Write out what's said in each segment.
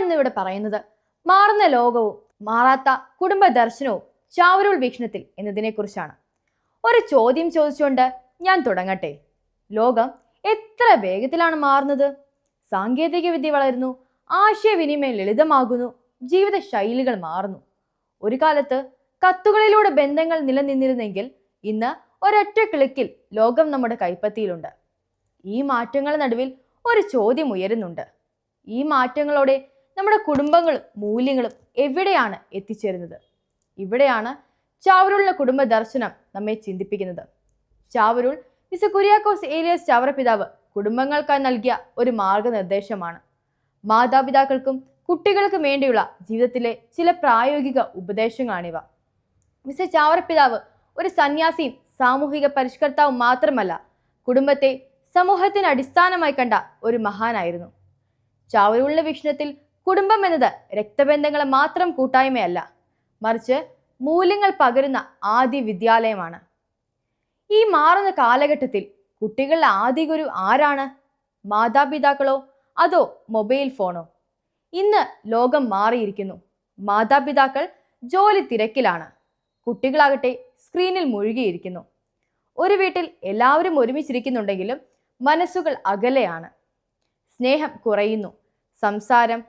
ഇന്നിവിടെ പറയുന്നത് മാറുന്ന ലോകവും മാറാത്ത കുടുംബ ദർശനവും ചാവരുൾ വീക്ഷണത്തിൽ എന്നതിനെക്കുറിച്ചാണ്. ഒരു ചോദ്യം ചോദിച്ചുകൊണ്ട് ഞാൻ തുടങ്ങട്ടെ. ലോകം എത്ര വേഗത്തിലാണ് മാറുന്നത്? സാങ്കേതികവിദ്യ വളരുന്നു ആശയവിനിമയം ലളിതമാകുന്നു ജീവിത ശൈലികൾ മാറുന്നു. ഒരു കാലത്ത് കത്തുകളിലൂടെ ബന്ധങ്ങൾ നിലനിന്നിരുന്നെങ്കിൽ ഇന്ന് ഒരൊറ്റ ക്ലിക്കിൽ ലോകം നമ്മുടെ കൈപ്പത്തിയിലുണ്ട്. ഈ മാറ്റങ്ങളുടെ നടുവിൽ ഒരു ചോദ്യം ഉയരുന്നുണ്ട്. ഈ മാറ്റങ്ങളോടെ നമ്മുടെ കുടുംബങ്ങളും മൂല്യങ്ങളും എവിടെയാണ് എത്തിച്ചേരുന്നത്? ഇവിടെയാണ് ചാവരുള്ള കുടുംബ ദർശനം നമ്മെ ചിന്തിപ്പിക്കുന്നത്. ചാവരുൾ മിസ് കുര്യാക്കോസ് ഏലിയസ് ചാവറ പിതാവ് കുടുംബങ്ങൾക്കായി നൽകിയ ഒരു മാർഗനിർദ്ദേശമാണ്. മാതാപിതാക്കൾക്കും കുട്ടികൾക്കും വേണ്ടിയുള്ള ജീവിതത്തിലെ ചില പ്രായോഗിക ഉപദേശങ്ങളാണിവ. മിസ് ചാവറ പിതാവ് ഒരു സന്യാസിയും സാമൂഹിക പരിഷ്കർത്താവും മാത്രമല്ല കുടുംബത്തെ സമൂഹത്തിന് അടിസ്ഥാനമായി കണ്ട ഒരു മഹാനായിരുന്നു. ചാവരുള്ള വീക്ഷണത്തിൽ കുടുംബം എന്നത് രക്തബന്ധങ്ങളെ മാത്രം കൂട്ടായ്മയല്ല മറിച്ച് മൂല്യങ്ങൾ പകരുന്ന ആദ്യ വിദ്യാലയമാണ്. ഈ മാറുന്ന കാലഘട്ടത്തിൽ കുട്ടികളുടെ ആദ്യ ഗുരു ആരാണ്? മാതാപിതാക്കളോ അതോ മൊബൈൽ ഫോണോ? ഇന്ന് ലോകം മാറിയിരിക്കുന്നു. മാതാപിതാക്കൾ ജോലി തിരക്കിലാണ്. കുട്ടികളാകട്ടെ സ്ക്രീനിൽ മുഴുകിയിരിക്കുന്നു. ഒരു വീട്ടിൽ എല്ലാവരും ഒരുമിച്ചിരിക്കുന്നുണ്ടെങ്കിലും മനസ്സുകൾ അകലെയാണ്. സ്നേഹം കുറയുന്നു. സംസാരം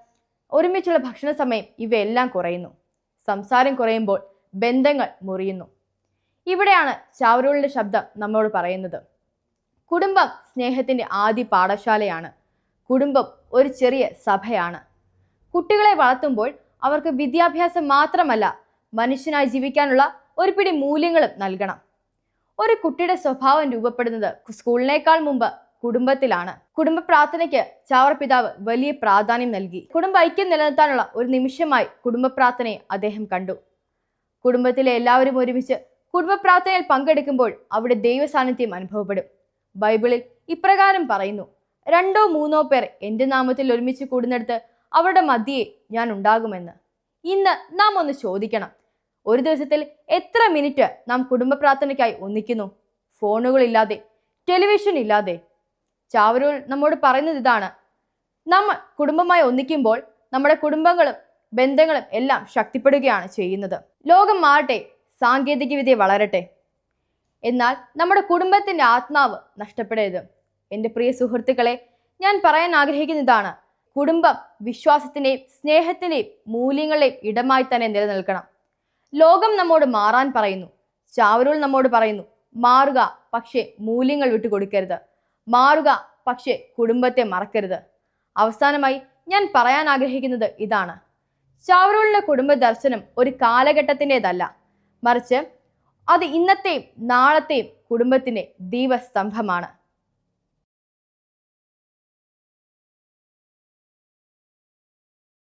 ഒരുമിച്ചുള്ള ഭക്ഷണ സമയം ഇവയെല്ലാം കുറയുന്നു. സംസാരം കുറയുമ്പോൾ ബന്ധങ്ങൾ മുറിയുന്നു. ഇവിടെയാണ് ചാവറൂളിന്റെ ശബ്ദം നമ്മോട് പറയുന്നത്. കുടുംബം സ്നേഹത്തിന്റെ ആദ്യ പാഠശാലയാണ്. കുടുംബം ഒരു ചെറിയ സഭയാണ്. കുട്ടികളെ വളർത്തുമ്പോൾ അവർക്ക് വിദ്യാഭ്യാസം മാത്രമല്ല മനുഷ്യനായി ജീവിക്കാനുള്ള ഒരു പിടി മൂല്യങ്ങളും നൽകണം. ഒരു കുട്ടിയുടെ സ്വഭാവം രൂപപ്പെടുന്നത് സ്കൂളിനേക്കാൾ മുമ്പ് കുടുംബത്തിലാണ്. കുടുംബ പ്രാർത്ഥനയ്ക്ക് ചാവർ പിതാവ് വലിയ പ്രാധാന്യം നൽകി. കുടുംബ ഐക്യം നിലനിർത്താനുള്ള ഒരു നിമിഷമായി കുടുംബ പ്രാർത്ഥനയെ അദ്ദേഹം കണ്ടു. കുടുംബത്തിലെ എല്ലാവരും ഒരുമിച്ച് കുടുംബ പ്രാർത്ഥനയിൽ പങ്കെടുക്കുമ്പോൾ അവിടെ ദൈവ സാന്നിധ്യം അനുഭവപ്പെടും. ബൈബിളിൽ ഇപ്രകാരം പറയുന്നു രണ്ടോ മൂന്നോ പേർ എന്റെ നാമത്തിൽ ഒരുമിച്ച് കൂടുന്നിടത്ത് അവരുടെ മധ്യയെ ഞാൻ ഉണ്ടാകുമെന്ന്. ഇന്ന് നാം ഒന്ന് ചോദിക്കണം ഒരു ദിവസത്തിൽ എത്ര മിനിറ്റ് നാം കുടുംബ പ്രാർത്ഥനയ്ക്കായി ഒന്നിക്കുന്നു? ഫോണുകളില്ലാതെ ടെലിവിഷൻ ഇല്ലാതെ ചാവരൂൾ നമ്മോട് പറയുന്നത് ഇതാണ്. നമ്മൾ കുടുംബമായി ഒന്നിക്കുമ്പോൾ നമ്മുടെ കുടുംബങ്ങളും ബന്ധങ്ങളും എല്ലാം ശക്തിപ്പെടുകയാണ് ചെയ്യുന്നത്. ലോകം മാറട്ടെ സാങ്കേതികവിദ്യ വളരട്ടെ. എന്നാൽ നമ്മുടെ കുടുംബത്തിന്റെ ആത്മാവ് നഷ്ടപ്പെടരുത്. എന്റെ പ്രിയ സുഹൃത്തുക്കളെ ഞാൻ പറയാൻ ആഗ്രഹിക്കുന്ന ഇതാണ്. കുടുംബം വിശ്വാസത്തിന്റെയും സ്നേഹത്തിന്റെയും മൂല്യങ്ങളുടെയും ഇടമായി തന്നെ നിലനിൽക്കണം. ലോകം നമ്മോട് മാറാൻ പറയുന്നു. ചാവരൂൾ നമ്മോട് പറയുന്നു മാറുക പക്ഷേ മൂല്യങ്ങൾ വിട്ടുകൊടുക്കരുത്. മാറുക. പക്ഷേ കുടുംബത്തെ മറക്കരുത്. അവസാനമായി ഞാൻ പറയാൻ ആഗ്രഹിക്കുന്നത് ഇതാണ്. ചാവറൂളിലെ കുടുംബ ദർശനം ഒരു കാലഘട്ടത്തിന്റെതല്ല. മറിച്ച് അത് ഇന്നത്തെയും നാളത്തെയും കുടുംബത്തിന്റെ ദീപസ്തംഭമാണ്.